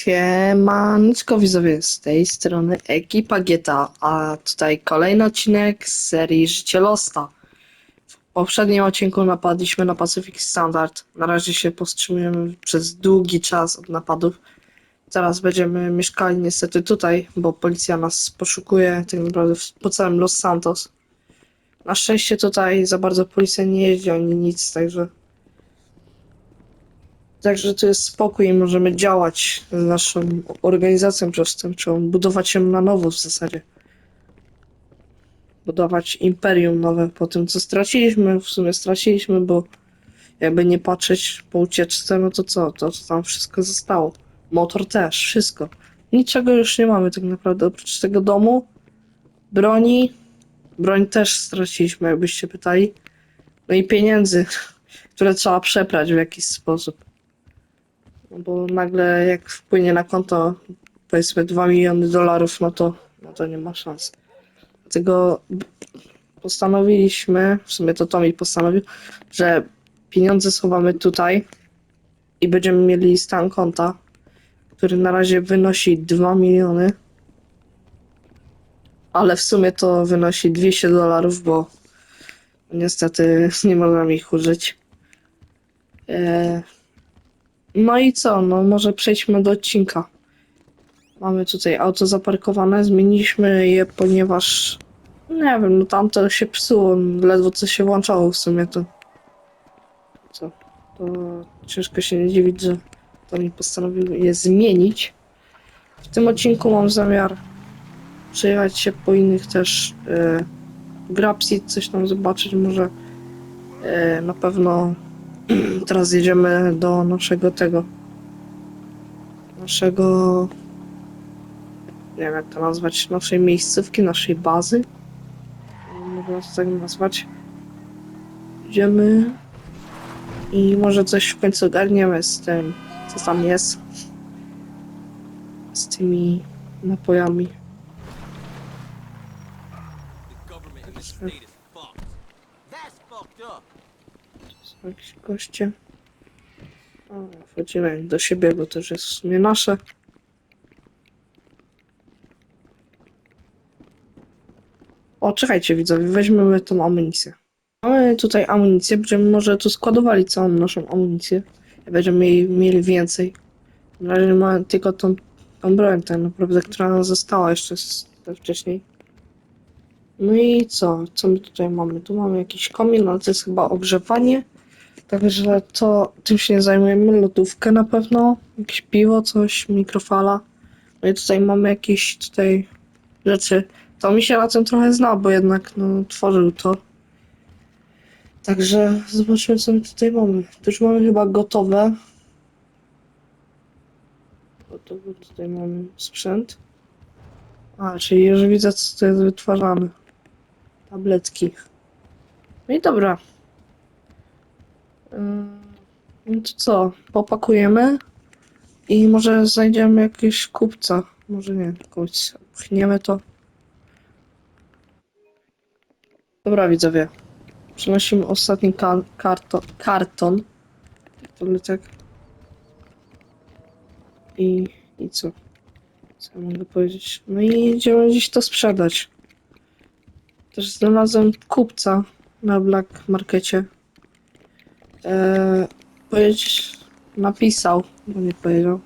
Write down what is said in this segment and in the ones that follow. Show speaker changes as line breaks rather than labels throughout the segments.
Siemanczko widzowie, z tej strony ekipa GTA, a tutaj kolejny odcinek z serii Życie Losta. W poprzednim odcinku napadliśmy na Pacific Standard, na razie się powstrzymujemy przez długi czas od napadów. Teraz będziemy mieszkali niestety tutaj, bo policja nas poszukuje tak naprawdę po całym Los Santos. Na szczęście tutaj za bardzo policja nie jeździ ani nic, także Także to jest spokój i możemy działać z naszą organizacją przestępczą, budować ją na nowo w zasadzie. Budować imperium nowe po tym, co straciliśmy. W sumie straciliśmy, bo jakby nie patrzeć po ucieczce, no to co? To tam wszystko zostało. Motor też, wszystko. Niczego już nie mamy tak naprawdę, oprócz tego domu, broni. Broń też straciliśmy, jakbyście pytali. No i pieniędzy, które trzeba przeprać w jakiś sposób. No bo nagle jak wpłynie na konto powiedzmy 2 miliony dolarów, no to, no to nie ma szans. Dlatego postanowiliśmy, w sumie to Tomi postanowił, że pieniądze schowamy tutaj i będziemy mieli stan konta, który na razie wynosi 2 miliony. Ale w sumie to wynosi 200 dolarów, bo niestety nie możemy ich użyć. Eee, no i co? No może przejdźmy do odcinka. Mamy tutaj auto zaparkowane, zmieniliśmy je, ponieważ nie wiem, no tamto się psuło, ledwo co się włączało w sumie to. Co? To ciężko się nie dziwić, że to mi postanowił je zmienić. W tym odcinku mam zamiar przejechać się po innych też Grapsit, coś tam zobaczyć, może e, na pewno Teraz jedziemy do naszego tego. Naszego. Nie wiem jak to nazwać. Naszej miejscówki, naszej bazy. Można to tak nazwać. Idziemy. I może coś w końcu ogarniemy z tym, co tam jest. Z tymi napojami.
The government in this state is fucked. That's fucked up.
Są jakieś goście. O, wchodzimy do siebie, bo to już jest w sumie nasze. O, czekajcie widzowie, weźmiemy tą amunicję. Mamy tutaj amunicję, będziemy może tu składowali całą naszą amunicję. Będziemy mieli, mieli więcej. Na razie mamy tylko tą, tą broń tak naprawdę, która nam została jeszcze z, wcześniej. No i co? Co my tutaj mamy? Tu mamy jakiś komin, ale to jest chyba ogrzewanie. Także to tym się nie zajmujemy. Lodówkę na pewno, jakieś piwo, coś, mikrofala. No i tutaj mamy jakieś tutaj rzeczy. To mi się na tym trochę zna, bo jednak no, tworzył to. Także zobaczmy co my tutaj mamy. To już mamy chyba gotowe. Gotowy tutaj mamy sprzęt. A, czyli już widzę co to jest wytwarzane. Tabletki. No i dobra. No to co? Popakujemy i może znajdziemy jakiegoś kupca. Może nie, kogoś pchniemy to. Dobra, widzowie. Przenosimy ostatni ka- karto- karton. Tabletek. I, I co? Co ja mogę powiedzieć? No i idziemy gdzieś to sprzedać. Też znalazłem kupca na Black Markecie. Eee, napisał, bo nie powiedział,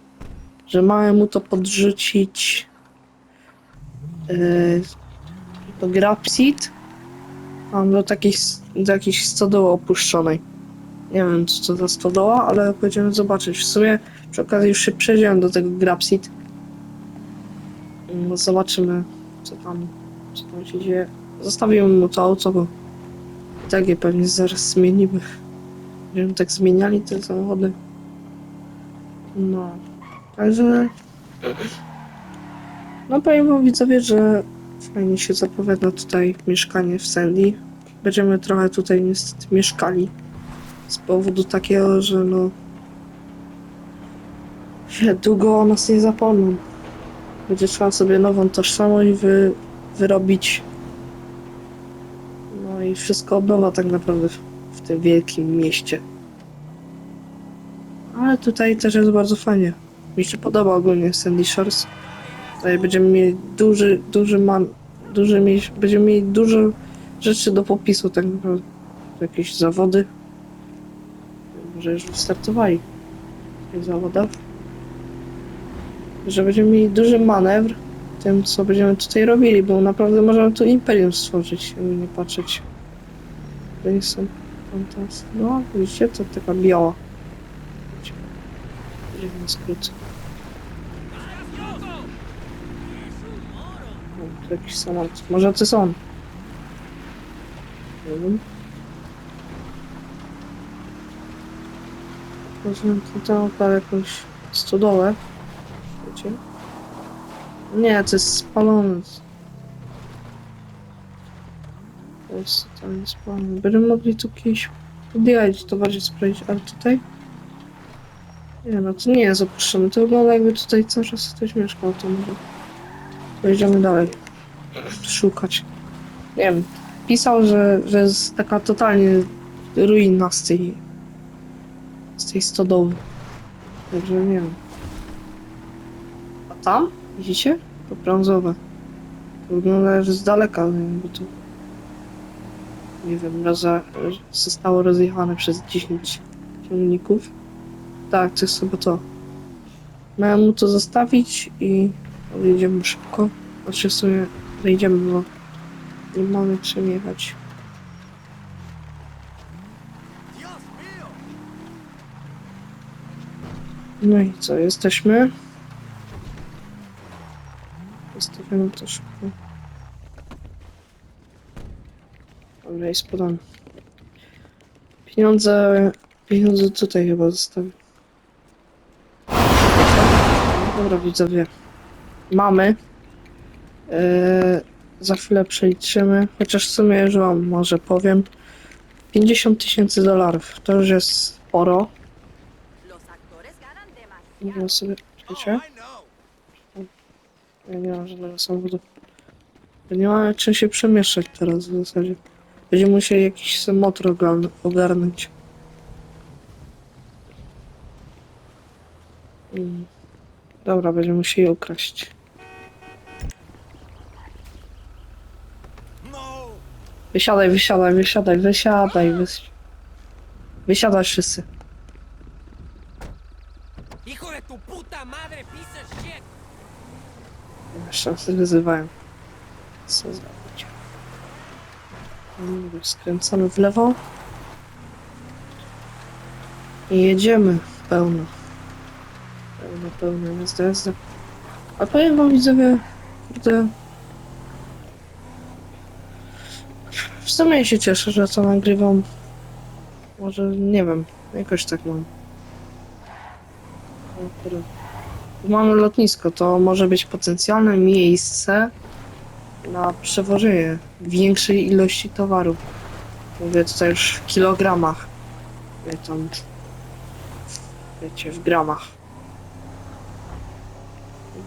że mamy mu to podrzucić eee, do Grapseed, a do, takich, do jakiejś stodoły opuszczonej. Nie wiem, co to za stodoła, ale będziemy zobaczyć. W sumie przy okazji już się przejdziemy do tego Grapseed. No, zobaczymy, co tam, co tam się dzieje. Zostawimy mu to auto, bo i tak je pewnie zaraz zmienimy. Będziemy tak zmieniali te samochody. No. Także. No powiem wam widzowie, że fajnie się zapowiada tutaj mieszkanie w Sandy. Będziemy trochę tutaj niestety mieszkali. Z powodu takiego, że no. Długo o nas nie zapomną. Będzie trzeba sobie nową tożsamość wy, wyrobić. Wszystko od nowa tak naprawdę w, w tym wielkim mieście. Ale tutaj też jest bardzo fajnie. Mi się podoba ogólnie Sandy Shores. Tutaj będziemy mieli duży, duży man, duży mieć, będziemy mieli dużo rzeczy do popisu tak naprawdę. Jakieś zawody. Może już wystartowali w zawodach. Że będziemy mieli duży manewr tym, co będziemy tutaj robili, bo naprawdę możemy tu imperium stworzyć, nie patrzeć. To nie są fantastyczne. No, widzicie, to taka biała. Na skrót. O, tu jakiś samolot. Może to są. Nie wiem. Rozumiem tutaj tam jakąś stodołę. Wiecie? Nie, to jest spalone. To jest totalnie spalone. Będziemy mogli tu kiedyś podjechać, to bardziej sprawdzić, ale tutaj? Nie, no to nie jest opuszczone. To wygląda jakby tutaj cały czas ktoś mieszkał, to może pojedziemy dalej. Szukać. Nie wiem. Pisał, że, że jest taka totalnie ruina z tej z tej stodoły. Także nie wiem. A tam? Widzicie? To brązowe. Wygląda że z daleka, ale jakby to nie wiem, roza, zostało rozjechane przez 10 ciągników. Tak, to jest chyba to. Miałem mu to zostawić i odjedziemy szybko. Znaczy w sumie wejdziemy, bo nie mamy czym jechać. No i co, jesteśmy? Zostawiamy to szybko. Dobra, jest podane. Pieniądze, pieniądze tutaj chyba zostawię. Dobra, widzowie. Mamy. Eee, za chwilę przeliczymy. Chociaż w sumie już wam może powiem. 50 tysięcy dolarów. To już jest sporo. Można sobie,
know.
Ja nie mam żadnego samochodu. Nie mamy czym się przemieszczać teraz w zasadzie. Będziemy musieli jakiś motor ogarn- ogarnąć. Mm. Dobra, będziemy musieli ukraść. Wysiadaj, wysiadaj, wysiadaj, wysiadaj, wys... Wysiadaj wszyscy. Jeszcze raz wyzywają. Co zrobić? Dobra, Skręcamy w lewo. I jedziemy pełno. Pełno, pełno, jazda, jazda. A powiem wam widzowie, kurde... W sumie się cieszę, że to nagrywam. Może, nie wiem, jakoś tak mam. Mamy lotnisko, to może być potencjalne miejsce na przewożenie większej ilości towarów. Mówię tutaj już w kilogramach. Nie tam, wiecie, w gramach.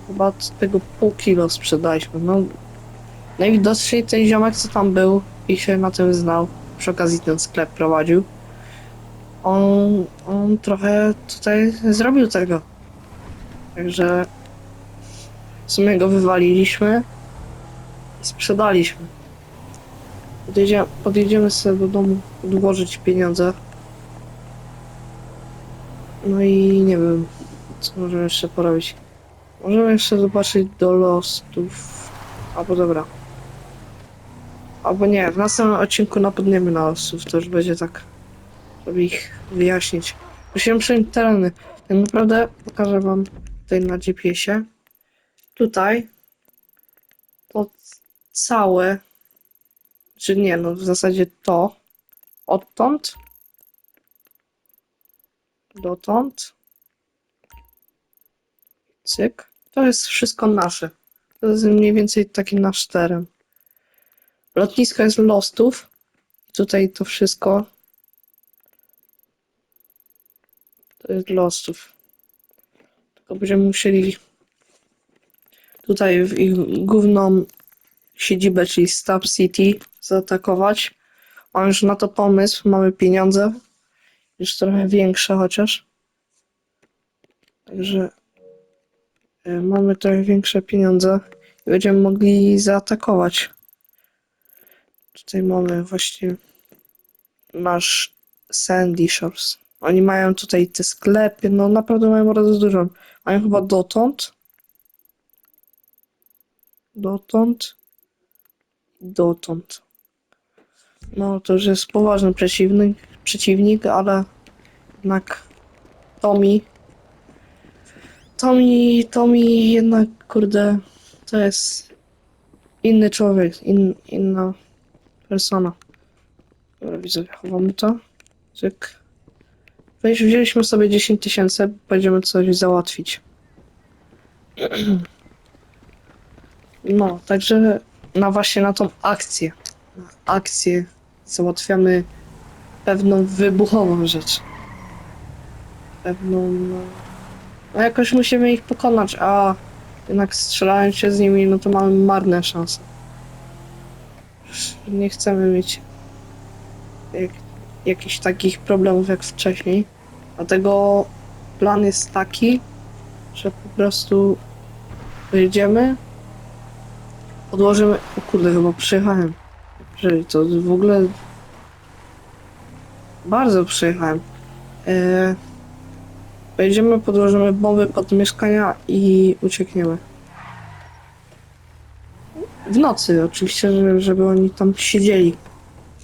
Chyba z tego pół kilo sprzedaliśmy. No, najwidoczniej ten ziomek, co tam był i się na tym znał, przy okazji ten sklep prowadził, on, on trochę tutaj zrobił tego. Także w sumie go wywaliliśmy sprzedaliśmy. Podjedzie, podjedziemy sobie do domu odłożyć pieniądze. No i nie wiem, co możemy jeszcze porobić. Możemy jeszcze zobaczyć do losów. Albo dobra. Albo nie, w następnym odcinku napadniemy na losów, to już będzie tak, żeby ich wyjaśnić. Musimy przejąć tereny. Tak naprawdę pokażę wam tutaj na GPS-ie. Tutaj całe, czy nie, no w zasadzie to odtąd dotąd cyk, to jest wszystko nasze. To jest mniej więcej taki nasz teren. Lotnisko jest Lostów. Tutaj to wszystko to jest Lostów. Tylko będziemy musieli tutaj w ich główną siedzibę, czyli Stab City, zaatakować. Mam już na to pomysł, mamy pieniądze. Już trochę większe chociaż. Także y, mamy trochę większe pieniądze i będziemy mogli zaatakować. Tutaj mamy właśnie nasz Sandy Shores. Oni mają tutaj te sklepy, no naprawdę mają bardzo dużo. Mają chyba dotąd. Dotąd. Dotąd. No to już jest poważny przeciwnik, przeciwnik, ale jednak Tommy. Tommy, Tommy jednak, kurde, to jest inny człowiek, in, inna persona. Dobra, widzę, chowamy to. Cyk. Weź, wzięliśmy sobie 10 tysięcy, będziemy coś załatwić. No, także na właśnie na tą akcję. Na akcję załatwiamy pewną wybuchową rzecz. Pewną. No, no jakoś musimy ich pokonać, a jednak strzelając się z nimi, no to mamy marne szanse. Nie chcemy mieć jak, jakichś takich problemów jak wcześniej. Dlatego plan jest taki, że po prostu wyjdziemy, podłożymy. O kurde, chyba przyjechałem. Że to w ogóle bardzo przyjechałem. E, Wejdziemy, podłożymy bomby pod mieszkania i uciekniemy. W nocy oczywiście, żeby, oni tam siedzieli.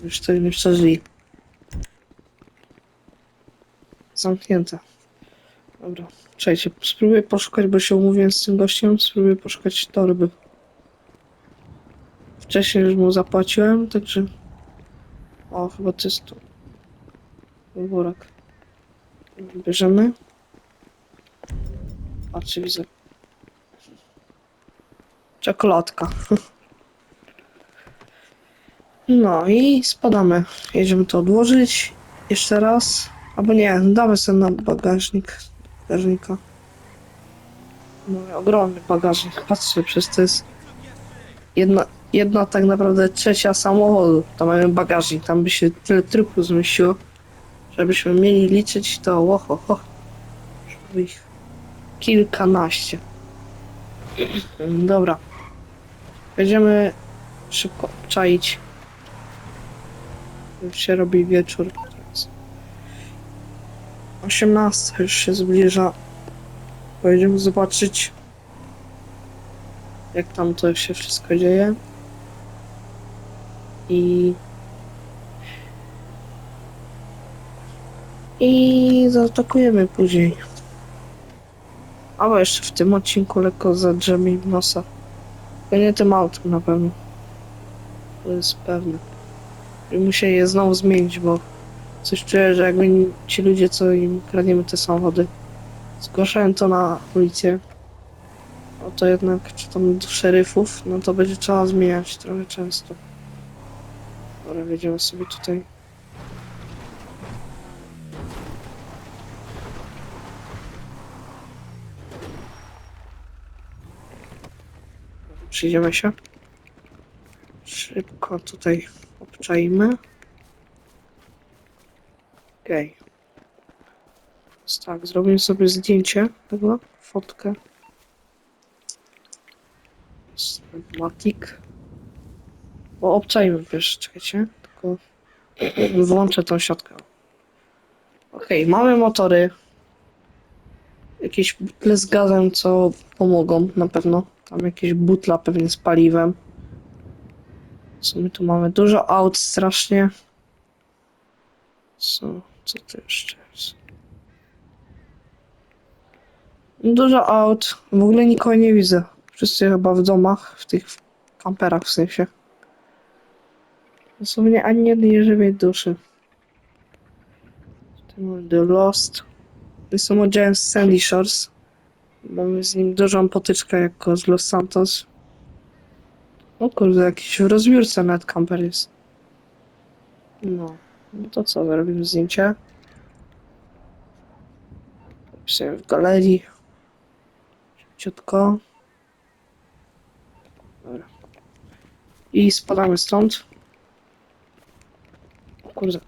Już tego nie przeżyli. Zamknięte. Dobra, czekajcie, spróbuję poszukać, bo się umówiłem z tym gościem, spróbuję poszukać torby. Wcześniej już mu zapłaciłem, także... O, chyba to jest tu. Worek. Bierzemy. Patrzcie, widzę. Czekoladka. No i spadamy. Jedziemy to odłożyć. Jeszcze raz. Albo nie, damy sobie na bagażnik. Bagażnika. No, ogromny bagażnik. Patrzcie, przez to jest jedna, jedna tak naprawdę trzecia samochodu. Tam mamy bagażnik. Tam by się tyle trupu zmieściło. Żebyśmy mieli liczyć to łoho, ho. Żeby ich kilkanaście. Dobra. Będziemy szybko czaić. Już się robi wieczór. Teraz. 18 już się zbliża. Pojedziemy zobaczyć jak tam to się wszystko dzieje. I i zaatakujemy później. Albo jeszcze w tym odcinku lekko zadrzemy im nosa. To nie tym autem na pewno. To jest pewne. I muszę je znowu zmienić, bo coś czuję, że jakby ci ludzie, co im kradniemy te samochody, zgłaszają to na policję, no to jednak, czy tam do szeryfów, no to będzie trzeba zmieniać trochę często. Dobra, wjedziemy sobie tutaj. Przyjdziemy się. Szybko tutaj obczajmy. Okej. Więc Tak, zrobimy sobie zdjęcie tego, fotkę. Matik. Bo obczajmy, wiesz, czekajcie. Tylko włączę tą siatkę. Okej, mamy motory. Jakieś butle z gazem, co pomogą na pewno. Tam jakieś butla pewnie z paliwem. Co my tu mamy? Dużo aut strasznie. Co, co to jeszcze jest? Dużo aut. W ogóle nikogo nie widzę. Wszyscy chyba w domach, w tych kamperach w sensie. Dosłownie ani jednej żywej duszy. The Lost. Jestem oddziałem z Sandy Shores. Mamy z nim dużą potyczkę jako z Los Santos. O kurde, jakiś w rozbiórce nawet camper jest. No, no to co, robimy zdjęcie. Pisałem w galerii. Ciutko. Dobra. I spadamy stąd. Kurde.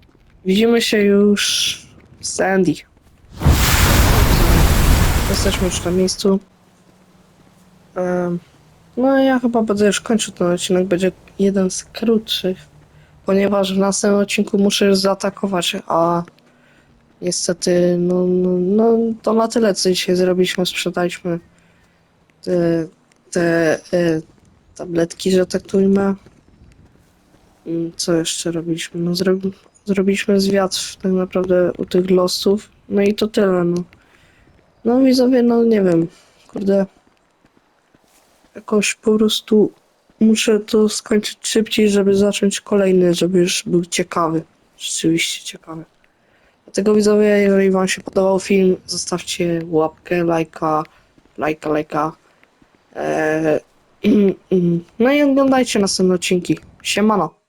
Widzimy się już w Sandy. Jesteśmy już na miejscu. No ja chyba będę już kończył ten odcinek, będzie jeden z krótszych, ponieważ w następnym odcinku muszę już zaatakować, a niestety, no, no, no to na tyle co dzisiaj zrobiliśmy, sprzedaliśmy te, te e, tabletki, że tak tu ujmę. Co jeszcze robiliśmy? No zrobi, zrobiliśmy zwiat tak naprawdę u tych losów, no i to tyle, no. No widzowie, no nie wiem, kurde, jakoś po prostu muszę to skończyć szybciej, żeby zacząć kolejny, żeby już był ciekawy. Rzeczywiście ciekawy. Dlatego widzowie, jeżeli wam się podobał film, zostawcie łapkę, lajka, lajka, lajka. Eee, no i oglądajcie następne odcinki. Siemano.